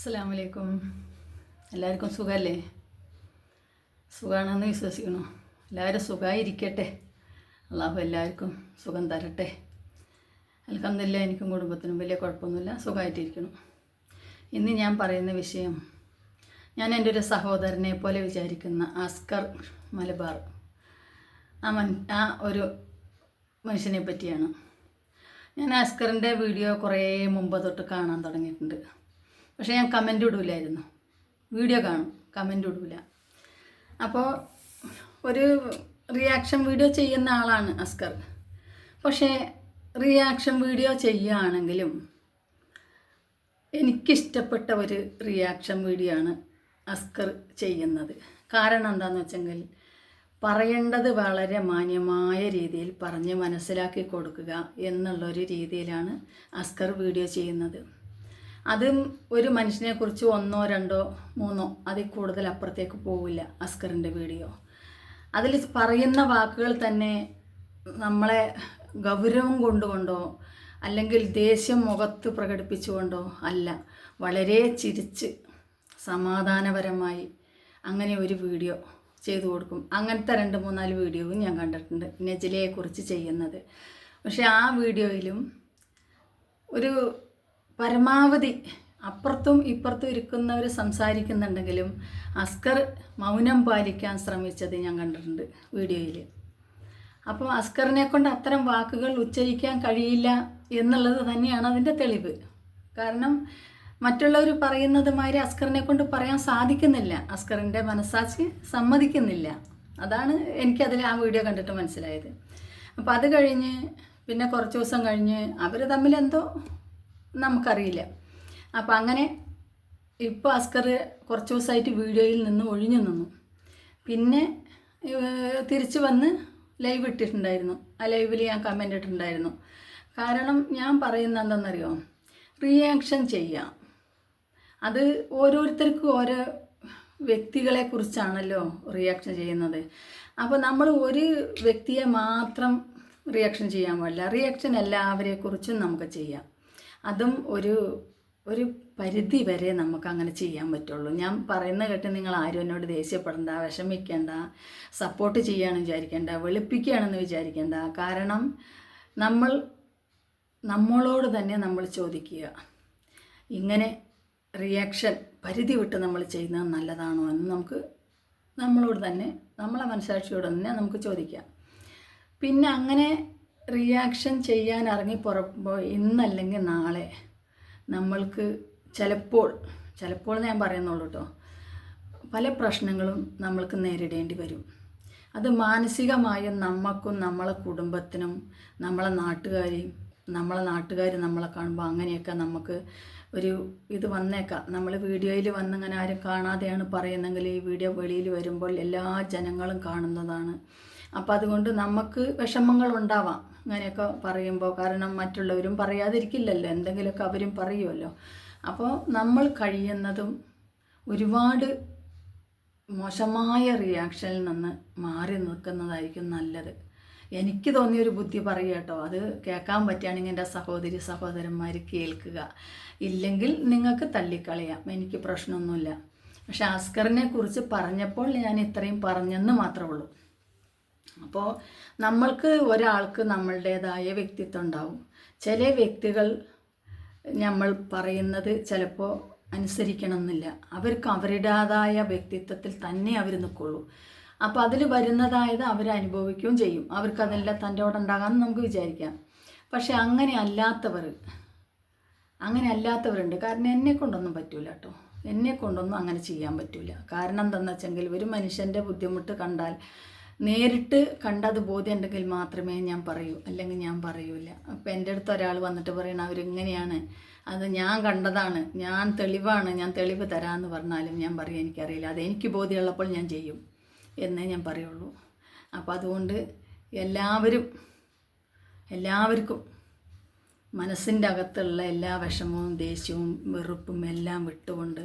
അസ്സലാമലൈക്കും. എല്ലാവർക്കും സുഖമല്ലേ സുഖമാണെന്ന് വിശ്വസിക്കുന്നു. എല്ലാവരും സുഖമായിരിക്കട്ടെ അള്ളാഹു എല്ലാവർക്കും സുഖം തരട്ടെ. അൽഹംദുലില്ല എനിക്കും കുടുംബത്തിനും വലിയ കുഴപ്പമൊന്നുമില്ല. സുഖമായിട്ടിരിക്കണം ഇന്ന് ഞാൻ പറയുന്ന വിഷയം ഞാൻ എന്റെ ഒരു സഹോദരനെ പോലെ വിചാരിക്കുന്ന അസ്കർ മലബാർ. ആ മൻ ആ ഒരു മനുഷ്യനെ പറ്റിയാണ്. ഞാൻ അസ്കറിന്റെ വീഡിയോ കുറേ മുമ്പ് തൊട്ട് കാണാൻ തുടങ്ങിയിട്ടുണ്ട്. പക്ഷേ ഞാൻ കമന്റ് ഇടൂലായിരുന്നു. വീഡിയോ കാണും കമന്റ് ഇടൂല. അപ്പോൾ ഒരു റിയാക്ഷൻ വീഡിയോ ചെയ്യുന്ന ആളാണ് അസ്കർ. പക്ഷേ റിയാക്ഷൻ വീഡിയോ ചെയ്യുകയാണെങ്കിലും എനിക്കിഷ്ടപ്പെട്ട ഒരു റിയാക്ഷൻ വീഡിയോ ആണ് അസ്കർ ചെയ്യുന്നത്. കാരണം എന്താണെന്ന് വെച്ചെങ്കിൽ പറയേണ്ടത് വളരെ മാന്യമായ രീതിയിൽ പറഞ്ഞ് മനസ്സിലാക്കി കൊടുക്കുക എന്നുള്ളൊരു രീതിയിലാണ് അസ്കർ വീഡിയോ ചെയ്യുന്നത്. അതും ഒരു മനുഷ്യനെ കുറിച്ച് ഒന്നോ രണ്ടോ മൂന്നോ അതിൽ കൂടുതൽ അപ്പുറത്തേക്ക് പോവില്ല അസ്കറിന്റെ വീഡിയോ. അതിൽ പറയുന്ന വാക്കുകൾ തന്നെ നമ്മളെ ഗൗരവം കൊണ്ടുകൊണ്ടോ അല്ലെങ്കിൽ ദേഷ്യം മുഖത്ത് പ്രകടിപ്പിച്ചുകൊണ്ടോ അല്ല വളരെ ചിരിച്ച് സമാധാനപരമായി അങ്ങനെ ഒരു വീഡിയോ ചെയ്തു കൊടുക്കും. അങ്ങനത്തെ രണ്ട് മൂന്നാൽ വീഡിയോയും ഞാൻ കണ്ടിട്ടുണ്ട് നെജിലയെക്കുറിച്ച് ചെയ്യുന്നത്. പക്ഷേ ആ വീഡിയോയിലും ഒരു പരമാവധി അപ്പുറത്തും ഇപ്പുറത്തും ഇരിക്കുന്നവർ സംസാരിക്കുന്നുണ്ടെങ്കിലും അസ്കർ മൗനം പാലിക്കാൻ ശ്രമിച്ചത് ഞാൻ കണ്ടിട്ടുണ്ട് വീഡിയോയിൽ അപ്പോൾ അസ്കറിനെ കൊണ്ട് അത്തരം വാക്കുകൾ ഉച്ചരിക്കാൻ കഴിയില്ല എന്നുള്ളത് തന്നെയാണ് അതിന്റെ തെളിവ്. കാരണം മറ്റുള്ളവർ പറയുന്നത് മാതിരി അസ്കറിനെ കൊണ്ട് പറയാൻ സാധിക്കുന്നില്ല. അസ്കറിന്റെ മനസ്സാക്ഷി സമ്മതിക്കുന്നില്ല. അതാണ് എനിക്കതിൽ ആ വീഡിയോ കണ്ടിട്ട് മനസ്സിലായത്. അപ്പോൾ അത് കഴിഞ്ഞ് പിന്നെ കുറച്ച് ദിവസം കഴിഞ്ഞ് അവർ തമ്മിൽ എന്തോ നമുക്കറിയില്ല. അപ്പോൾ അങ്ങനെ ഇപ്പോൾ അസ്കർ കുറച്ച് ദിവസമായിട്ട് വീഡിയോയിൽ നിന്ന് ഒഴിഞ്ഞു നിന്നു. പിന്നെ തിരിച്ചു വന്ന് ലൈവ് ഇട്ടിട്ടുണ്ടായിരുന്നു. ആ ലൈവിൽ ഞാൻ കമന്റ് ഇട്ടിട്ടുണ്ടായിരുന്നു. കാരണം ഞാൻ പറയുന്ന എന്താണെന്നറിയോ റിയാക്ഷൻ ചെയ്യാം. അത് ഓരോരുത്തർക്കും ഓരോ വ്യക്തികളെ കുറിച്ചാണല്ലോ റിയാക്ഷൻ ചെയ്യുന്നത്. അപ്പോൾ നമ്മൾ ഒരു വ്യക്തിയെ മാത്രം റിയാക്ഷൻ ചെയ്യാൻ പാടില്ല. റിയാക്ഷൻ എല്ലാവരെക്കുറിച്ചും നമുക്ക് ചെയ്യാം. അതും ഒരു ഒരു പരിധി വരെ നമുക്ക് അങ്ങനെ ചെയ്യാൻ പറ്റുള്ളൂ. ഞാൻ പറയുന്ന കേട്ട് നിങ്ങൾ ആരും എന്നോട് ദേഷ്യപ്പെടേണ്ട വിഷമിക്കേണ്ട സപ്പോർട്ട് ചെയ്യുകയാണെന്ന് വിചാരിക്കേണ്ട വെളുപ്പിക്കുകയാണെന്ന് വിചാരിക്കേണ്ട. കാരണം നമ്മൾ നമ്മളോട് തന്നെ നമ്മൾ ചോദിക്കുക. ഇങ്ങനെ റിയാക്ഷൻ പരിധി വിട്ട് നമ്മൾ ചെയ്യുന്നത് നല്ലതാണോ എന്ന് നമുക്ക് നമ്മളോട് തന്നെ നമ്മളെ മനസ്സാക്ഷിയോട് തന്നെ നമുക്ക് ചോദിക്കാം പിന്നെ അങ്ങനെ റിയാക്ഷൻ ചെയ്യാൻ ഇറങ്ങി പുറപ്പോ ഇന്നല്ലെങ്കിൽ നാളെ. നമ്മൾക്ക് ചിലപ്പോൾ ചിലപ്പോൾ ഞാൻ പറയുന്നുള്ളൂ കേട്ടോ. പല പ്രശ്നങ്ങളും നമ്മൾക്ക് നേരിടേണ്ടി വരും. അത് മാനസികമായും നമുക്കും നമ്മളെ കുടുംബത്തിനും നമ്മളെ നാട്ടുകാരെയും നമ്മളെ നാട്ടുകാർ നമ്മളെ കാണുമ്പോൾ അങ്ങനെയൊക്കെ നമുക്ക് ഒരു ഇത് വന്നേക്കാം. നമ്മൾ വീഡിയോയിൽ വന്നിങ്ങനെ ആരും കാണാതെയാണ് പറയുന്നെങ്കിൽ ഈ വീഡിയോ വെളിയിൽ വരുമ്പോൾ എല്ലാ ജനങ്ങളും കാണുന്നതാണ്. അപ്പോൾ അതുകൊണ്ട് നമുക്ക് വിഷമങ്ങൾ ഉണ്ടാവാം. അങ്ങനെയൊക്കെ പറയുമ്പോൾ കാരണം മറ്റുള്ളവരും പറയാതിരിക്കില്ലല്ലോ. എന്തെങ്കിലുമൊക്കെ അവരും പറയുമല്ലോ അപ്പോൾ നമ്മൾ കഴിയുന്നതും ഒരുപാട് മോശമായ റിയാക്ഷനിൽ നിന്ന് മാറി നിൽക്കുന്നതായിരിക്കും നല്ലത്. എനിക്ക് തോന്നിയൊരു ബുദ്ധി പറയുക കേട്ടോ. അത് കേൾക്കാൻ പറ്റുകയാണെങ്കിൽ എന്റെ സഹോദരി സഹോദരന്മാർ കേൾക്കുക. ഇല്ലെങ്കിൽ നിങ്ങൾക്ക് തള്ളിക്കളയാം. എനിക്ക് പ്രശ്നമൊന്നുമില്ല. പക്ഷെ അസ്കറിനെ കുറിച്ച് പറഞ്ഞപ്പോൾ ഞാൻ ഇത്രയും പറഞ്ഞെന്ന് മാത്രമേ ഉള്ളൂ. അപ്പോൾ നമ്മൾക്ക് ഒരാൾക്ക് നമ്മളുടേതായ വ്യക്തിത്വം ഉണ്ടാവും. ചില വ്യക്തികൾ നമ്മൾ പറയുന്നത് ചിലപ്പോൾ അനുസരിക്കണം എന്നില്ല അവർക്ക് അവരുടേതായ വ്യക്തിത്വത്തിൽ തന്നെ അവർ നിൽക്കുള്ളൂ. അപ്പോൾ അതിൽ വരുന്നതായത് അവർ അനുഭവിക്കുകയും ചെയ്യും. അവർക്ക് അതെല്ലാം തന്റെ കൂടെ ഉണ്ടാകാമെന്ന് നമുക്ക് വിചാരിക്കാം. പക്ഷെ അങ്ങനെ അല്ലാത്തവർ അങ്ങനെ അല്ലാത്തവരുണ്ട്. കാരണം എന്നെ കൊണ്ടൊന്നും പറ്റൂല കേട്ടോ. എന്നെ കൊണ്ടൊന്നും അങ്ങനെ ചെയ്യാൻ പറ്റൂല. കാരണം എന്താണെന്ന് വെച്ചെങ്കിൽ ഒരു മനുഷ്യന്റെ ബുദ്ധിമുട്ട് കണ്ടാൽ നേരിട്ട് കണ്ടത് ബോധ്യം ഉണ്ടെങ്കിൽ മാത്രമേ ഞാൻ പറയൂ. അല്ലെങ്കിൽ ഞാൻ പറയൂല. അപ്പം എന്റെ അടുത്ത് ഒരാൾ വന്നിട്ട് പറയണ അവരിങ്ങനെയാണ്? അത് ഞാൻ കണ്ടതാണ്. ഞാൻ തെളിവാണ്. ഞാൻ തെളിവ് തരാമെന്ന് പറഞ്ഞാലും ഞാൻ പറയും എനിക്കറിയില്ല. അത് എനിക്ക് ബോധ്യമുള്ളപ്പോൾ ഞാൻ ചെയ്യും. എന്നേ ഞാൻ പറയുള്ളൂ. അപ്പോൾ അതുകൊണ്ട് എല്ലാവരും എല്ലാവർക്കും മനസ്സിന്റെ അകത്തുള്ള എല്ലാ വിഷമവും ദേഷ്യവും വെറുപ്പും എല്ലാം വിട്ടുകൊണ്ട്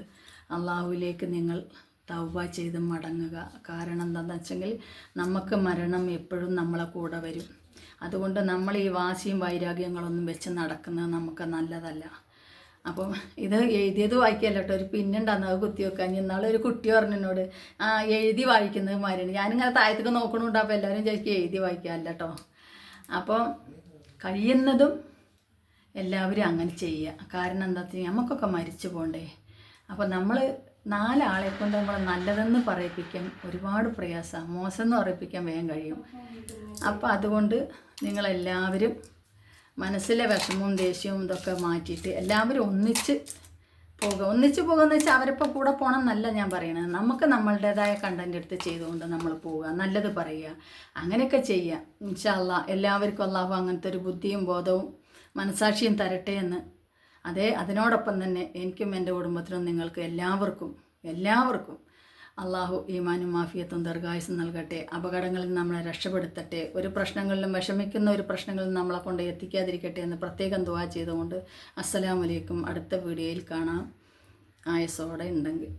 അള്ളാഹുവിലേക്ക് നിങ്ങൾ തൗബ ചെയ്ത് മടങ്ങുക. കാരണം എന്താണെന്ന് വെച്ചെങ്കിൽ നമുക്ക് മരണം എപ്പോഴും നമ്മളെ കൂടെ വരും. അതുകൊണ്ട് നമ്മൾ ഈ വാശിയും വൈരാഗ്യങ്ങളൊന്നും വെച്ച് നടക്കുന്നത് നമുക്ക് നല്ലതല്ല. അപ്പം ഇത് എഴുതിയത് വായിക്കല്ല കേട്ടോ? ഒരു പിന്നുണ്ടാകുന്ന അത് കുത്തി വെക്കാൻ ഇന്നാളെ ഒരു കുട്ടി പറഞ്ഞു എന്നോട് ആ എഴുതി വായിക്കുന്നത് മാതിരിയാണ് ഞാനിങ്ങനെ താഴത്തേക്ക് നോക്കണുണ്ട്. അപ്പോൾ എല്ലാവരും ചോദിക്കും എഴുതി വായിക്കാമല്ല കേട്ടോ. അപ്പോൾ കഴിയുന്നതും എല്ലാവരും അങ്ങനെ ചെയ്യുക. കാരണം എന്താ വെച്ചാൽ നമുക്കൊക്കെ മരിച്ചു പോകണ്ടേ അപ്പോൾ നമ്മൾ നാലാളെ കൊണ്ട് നമ്മൾ നല്ലതെന്ന് പറയിപ്പിക്കാൻ ഒരുപാട് പ്രയാസമാണ് മോശം എന്ന് പറയിപ്പിക്കാൻ വേഗം കഴിയും. അപ്പോൾ അതുകൊണ്ട് നിങ്ങളെല്ലാവരും മനസ്സിലെ വിഷമവും ദേഷ്യവും ഇതൊക്കെ മാറ്റിയിട്ട് എല്ലാവരും ഒന്നിച്ച് പോകുക ഒന്നിച്ച് പോകുകയെന്ന് വെച്ചാൽ അവരിപ്പോൾ കൂടെ പോകണം എന്നല്ല ഞാൻ പറയണത്. നമുക്ക് നമ്മളുടേതായ കണ്ടന്റ് എടുത്ത് ചെയ്തുകൊണ്ട് നമ്മൾ പോവുക നല്ലത് പറയുക അങ്ങനെയൊക്കെ ചെയ്യുക. ഇൻഷാല്ല എല്ലാവർക്കും അള്ളാഹു അങ്ങനത്തെ ഒരു ബുദ്ധിയും ബോധവും മനസാക്ഷിയും തരട്ടെ എന്ന് അതേ അതിനോടൊപ്പം തന്നെ എനിക്കും എന്റെ കുടുംബത്തിനും നിങ്ങൾക്ക് എല്ലാവർക്കും എല്ലാവർക്കും അള്ളാഹു ഈമാനും മാഫിയത്തും ദീർഘായുസും നൽകട്ടെ. അപകടങ്ങളിൽ നമ്മളെ രക്ഷപ്പെടുത്തട്ടെ. ഒരു പ്രശ്നങ്ങളിലും വിഷമിക്കുന്ന ഒരു പ്രശ്നങ്ങളിൽ നമ്മളെ കൊണ്ട് എത്തിക്കാതിരിക്കട്ടെ എന്ന് പ്രത്യേകം ദുവാ ചെയ്തുകൊണ്ട് അസ്സലാമലൈക്കും അടുത്ത വീഡിയോയിൽ കാണാം. ആയസോടെ ഉണ്ടെങ്കിൽ.